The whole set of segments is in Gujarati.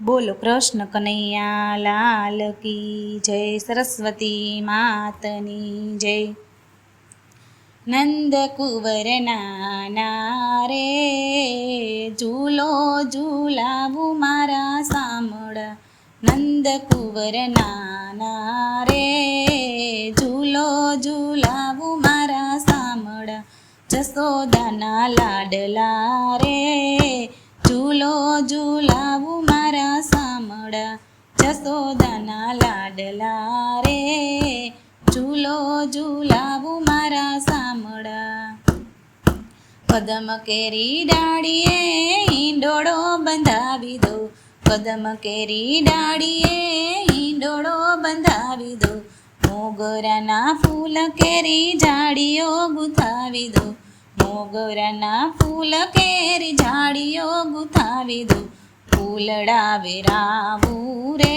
બોલો કૃષ્ણ કનૈયા લાલ કી જય, સરસ્વતી માતની જય. નંદ કુંવર નાના રે ઝૂલો ઝૂલાવું મારા સામડા નંદ કુંવર નાના રે ઝૂલો ઝૂલાવું મારા સામડા જસોદાના લાડલા રે ઝૂલો ઝૂલાવું સામળા જસોદાના લાડલા રે ઝૂલો ઝૂલાવું મારા સામળા કદમ કેરી ડાળીએ, ઈંડોળો બંધાવી દો કદમ કેરી ડાળીએ, ઈંડોળો બંધાવી દો મોગરાના ફૂલ કેરી ઝાડીઓ ગુથાવી દો મોગરાના ફૂલ કેરી ઝાડીઓ ગુથાવી દો ફૂલડા રાવું રે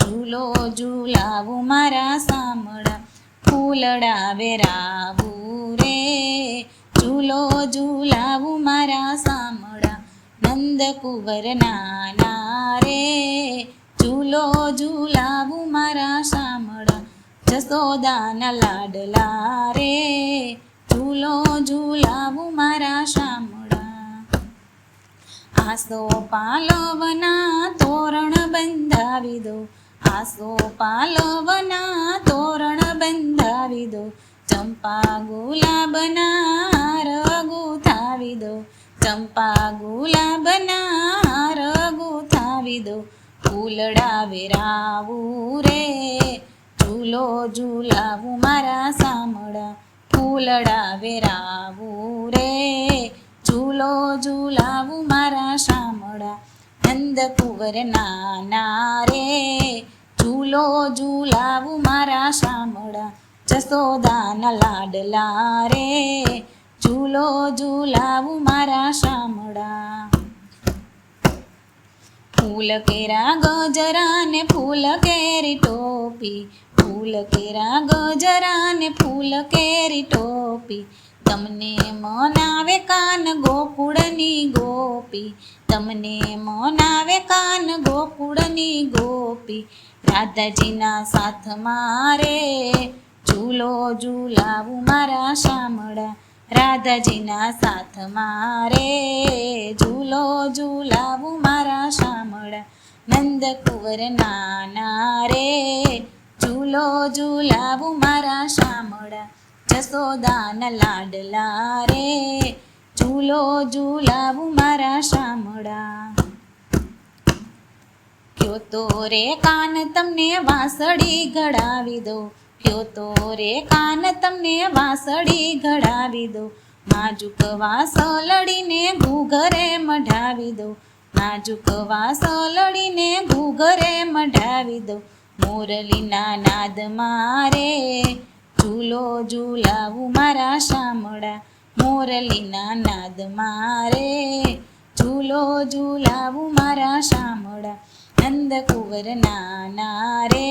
ઝૂલો ઝૂલાવું મારા સામડા ફૂલડાવે રાવું રે ઝૂલો ઝૂલાવું મારા સામડા નંદ કુંવર નાના રે. ઝૂલો ઝૂલાવું મારા સામડા જસોદાના લાડલા રે. ઝૂલો ઝૂલાવું મારા આસો પાલવના તોરણ બંધાવી દો આસો પાલવના તોરણ બંધાવી દો ચંપા ગુલાબના ગુથાવી દો ચંપા ગુલાબના ગુથાવી દો ફૂલડા વેરાવું રે ઝૂલો ઝૂલાવું મારા સામડા ફૂલડા વેરાવું રે. ઝૂલો ઝૂલાવું મારા શામળા. નંદ કુંવર નાના રે. ઝૂલો ઝૂલાવું મારા શામળા. જસોદાના લાડલા રે. ઝૂલો ઝૂલાવું મારા શામળા. ફૂલ કેરા ગજરા ને ફૂલ કેરી ટોપી. ફૂલ કેરા ગજરા ને ફૂલ કેરી ટોપી. તમને મનાવે કાન ગોકુળની ગોપી. તમને મનાવે કાન ગોકુળની ગોપી. રાધાજીના સાથ મારે, ઝૂલો ઝૂલાવું મારા શામળા. રાધાજીના સાથ મારે, ઝૂલો ઝૂલાવું મારા શામળા. નંદ કુંવર નાના રે, ઝૂલો ઝૂલાવું મારા શામળા. જસોદાના લાડલા રે ઝૂલો ઝૂલાવું મારા શામળા. કયો તો રે કાન તમને વાસળી ઘડાવી દો, કયો તો રે કાન તમને વાસળી ઘડાવી દો. નાજુક વાસળીને ઘૂઘરે મઢાવી દો નાજુક વાસળીને ઘૂઘરે મઢાવી દો. મોરલીના નાદ મારે ઝૂલો ઝૂલાવું મારા શામળા મોરલીના નાદ મારે. ઝૂલો ઝૂલાવું મારા શામળા નંદ કુંવર નાના રે.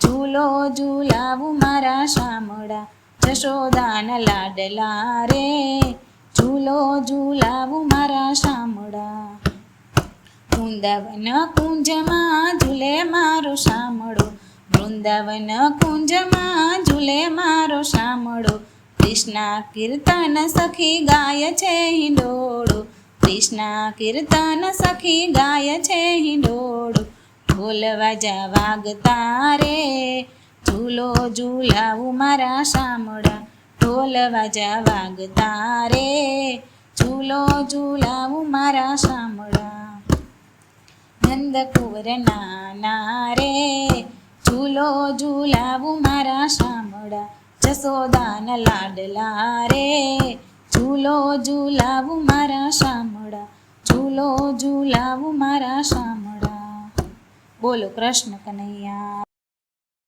ઝૂલો ઝૂલાવું મારા શામળા, જશોદાના લાડલા રે. ઝૂલો ઝૂલાવું મારા શામળા. કુંદવન કુંજમાં ઝૂલે મારો શામળો વૃંદાવન કુંજમાં ઝૂલે મારો શામળો. કૃષ્ણા કીર્તન સખી ગાય છે હિંડોળો. કૃષ્ણા કીર્તન સખી ગાય છે હિંડોળો. ઢોલવા જા વાગતા રે. ઝૂલો ઝૂલાવું મારા શામળા. ઢોલવા જા વાગતા રે. ઝૂલો ઝૂલાવું મારા શામળા. નંદ કુંવર નાના રે. ઝૂલો ઝૂલાવું મારા શામળા, જસોદાના લાડલા રે. ઝૂલો, ઝૂલાવું મારા શામળા, ઝૂલો, ઝૂલાવું મારા શામળા. બોલો, કૃષ્ણ કનૈયા.